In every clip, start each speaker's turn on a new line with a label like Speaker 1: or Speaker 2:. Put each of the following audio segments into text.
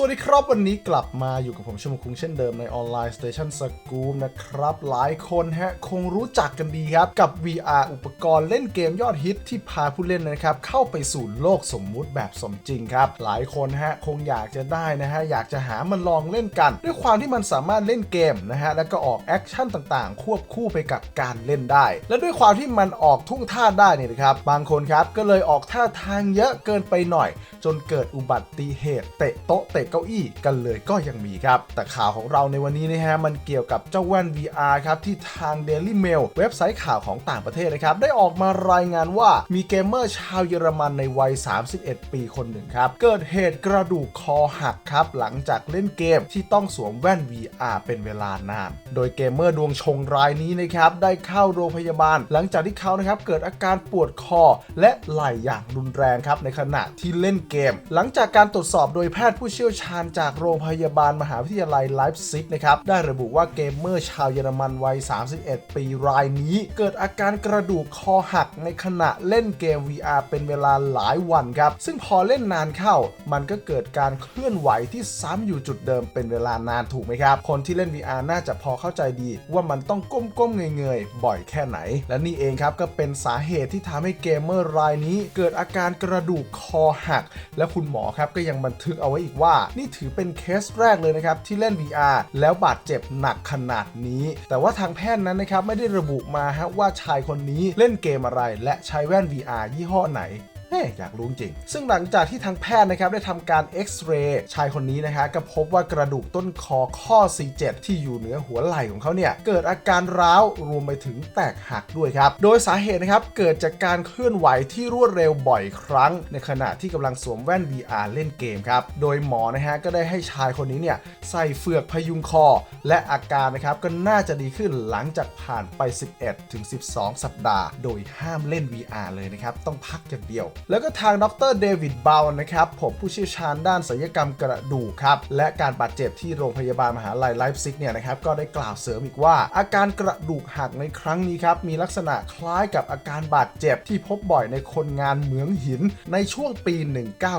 Speaker 1: สวัสดีครับวันนี้กลับมาอยู่กับผมชมคุงเช่นเดิมในออนไลน์ Station s c o o p นะครับ หลายคนฮะคงรู้จักกันดีครับ กับ VR อุปกรณ์เล่นเกมยอดฮิตที่พาผู้เล่นนะครับ เข้าไปสู่โลกสมมุติแบบสมจริงครับ หลายคนฮะคงอยากจะได้นะฮะ อยากจะหามันลองเล่นกัน ด้วยความที่มันสามารถเล่นเกมนะฮะ แล้วก็ออกแอคชั่นต่างๆ ควบคู่ไปกับการเล่นได้ และด้วยความที่มันออกทุ่งท่าได้นี่นะครับบางคนครับก็เลยออกท่าทางเยอะเกินไปหน่อย จนเกิดอุบัติเหตุเตะโต๊ะเตะเก้าอี้กันเลยก็ยังมีครับ แต่ข่าวของเราในวันนี้นะฮะมันเกี่ยวกับเจ้าแว่น VR ครับที่ทาง Daily Mail เว็บไซต์ข่าวของต่างประเทศนะครับได้ออกมารายงานว่ามีเกมเมอร์ชาวเยอรมันในวัย 31 ปีคนหนึ่งครับ เกิดเหตุกระดูกคอหักครับ หลังจากเล่นเกมที่ต้องสวมแว่น VR เป็นเวลานาน โดยเกมเมอร์ดวงชงรายนี้นะครับได้เข้าโรงพยาบาล หลังจากที่เขานะครับเกิดอาการปวดคอและไหล่อย่างรุนแรงครับในขณะที่เล่นเกม หลังจากการตรวจสอบโดยแพทย์ผู้เชี่ยวชาญจากโรงพยาบาลมหาวิทยาลัยไลฟ์ซิกนะครับ ได้ระบุว่าเกมเมอร์ชาวเยอรมันวัย 31 ปีรายนี้ เกิดอาการกระดูกคอหักในขณะเล่นเกม VR เป็นเวลาหลายวันครับ ซึ่งพอเล่นนานเข้า มันก็เกิดการเคลื่อนไหวที่ซ้ำอยู่จุดเดิมเป็นเวลานานถูกไหมครับ คนที่เล่น VR น่าจะพอเข้าใจดีว่ามันต้องก้มๆเงยๆบ่อยแค่ไหน และนี่เองครับก็เป็นสาเหตุที่ทำให้เกมเมอร์รายนี้ เกิดอาการกระดูกคอหัก และคุณหมอครับก็ยังบันทึกเอาไว้อีกว่านี่ถือเป็นเคสแรกเลยนะครับ ที่เล่น VR แล้วบาดเจ็บหนักขนาดนี้ แต่ว่าทางแพทย์นั้นนะครับ ไม่ได้ระบุมาฮะว่าชายคนนี้เล่นเกมอะไร และใช้แว่น VR ยี่ห้อไหน เฮ้ยอยากรู้จริง ซึ่งหลังจากที่ทางแพทย์นะครับได้ทำการเอ็กซเรย์ชายคนนี้นะฮะก็พบว่ากระดูกต้นคอข้อ C7 ที่อยู่เหนือหัวไหล่ของเขาเนี่ยเกิดอาการร้าวรวมไปถึงแตกหักด้วยครับ โดยสาเหตุนะครับเกิดจากการเคลื่อนไหวที่รวดเร็วบ่อยครั้ง ในขณะที่กำลังสวมแว่น VR เล่นเกมครับ โดยหมอนะฮะก็ได้ให้ชายคนนี้เนี่ยใส่เฟือกพยุงคอ และอาการนะครับก็น่าจะดีขึ้นหลังจากผ่านไป 11-12 สัปดาห์ โดยห้ามเล่น VR เลยนะครับต้องพักอย่างเดียวแล้วก็ทางดรเดวิดเบลนะครับ ผมผู้เชี่ยวชาญด้านศัลยกรรมกระดูกครับ และการบาดเจ็บที่โรงพยาบาลมหาลัยไลฟ์ซิกเนี่ยนะครับ ก็ได้กล่าวเสริมอีกว่า อาการกระดูกหักในครั้งนี้ครับ มีลักษณะคล้ายกับอาการบาดเจ็บที่พบบ่อยในคนงานเหมืองหินในช่วงปี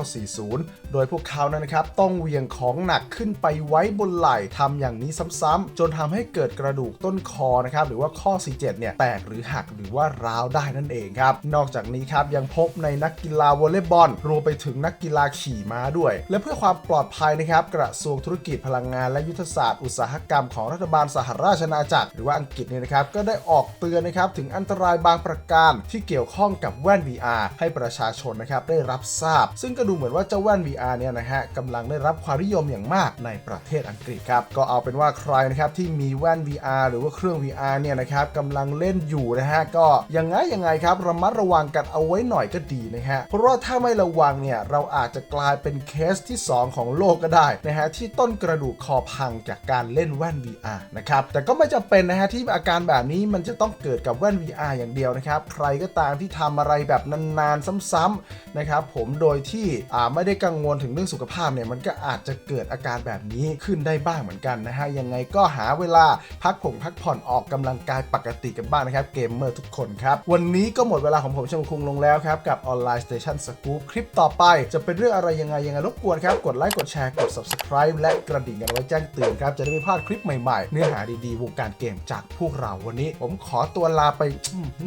Speaker 1: 1940 โดยพวกเขานั้นนะครับต้องเวียงของหนักขึ้นไปไว้บนไหล่ทำอย่างนี้ซ้ำๆจนทำให้เกิดกระดูกต้นคอนะครับหรือว่าข้อ C7 เนี่ยแตกหรือหักหรือว่าร้าวได้นั่นเองครับ นอกจากนี้ครับยังพบในนักกีฬาวอลเลย์บอลรวมไปถึงนักกีฬาขี่ม้าด้วย และเพื่อความปลอดภัยนะครับกระทรวงธุรกิจพลังงานและยุทธศาสตร์อุตสาหกรรมของรัฐบาลสหราชอาณาจักรหรือว่าอังกฤษเนี่ยนะครับก็ได้ออกเตือนนะครับถึงอันตรายบางประการที่เกี่ยวข้องกับแว่น VR ให้ประชาชนนะครับได้รับทราบ ซึ่งก็ดูเหมือนว่าเจ้าแว่น VR เนี่ยนะฮะกำลังได้รับความนิยมอย่างมากในประเทศอังกฤษครับ ก็เอาเป็นว่าใครนะครับที่มีแว่น VR หรือว่าเครื่อง VR เนี่ยนะครับกำลังเล่นอยู่นะฮะก็ยังไงยังไงครับระมัดระวังกันเอาไว้หน่อยก็ดีนะฮะเพราะว่าถ้าไม่ระวังเนี่ยเราอาจจะกลายเป็นเคสที่ 2 ของโลกก็ได้นะฮะที่ต้นกระดูกคอพังจากการเล่นแว่น VR นะครับแต่ก็ไม่จำเป็นนะฮะที่อาการแบบนี้มันจะต้องเกิดกับแว่น VR อย่างเดียวนะครับใครก็ตามที่ทำอะไรแบบนานๆซ้ำๆนะครับผมโดยที่ไม่ได้กังวลถึงเรื่องสุขภาพเนี่ยมันก็อาจจะเกิดอาการแบบนี้ขึ้นได้บ้างเหมือนกันนะฮะยังไงก็หาเวลาพักผงพักผ่อนออกกำลังกายปกติกันบ้างนะครับเกมเมอร์ทุกคนครับ วันนี้ก็หมดเวลาของผมชมคุงลงแล้วครับ กับออนไลน์สเตชันสกู๊ปคลิปต่อไป จะเป็นเรื่องอะไรยังไง ยังไงรบกวนครับ กดไลค์กดแชร์กด subscribe และกระดิ่งกันไว้แจ้งเตือนครับ จะได้ไม่พลาดคลิปใหม่ๆ เนื้อหาดีๆ วงการเกมจากพวกเราวันนี้ ผมขอตัวลาไป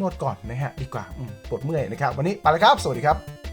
Speaker 1: นวดก่อนนะฮะดีกว่าปวดเมื่อยนะครับวันนี้ไปแล้วครับ สวัสดีครับ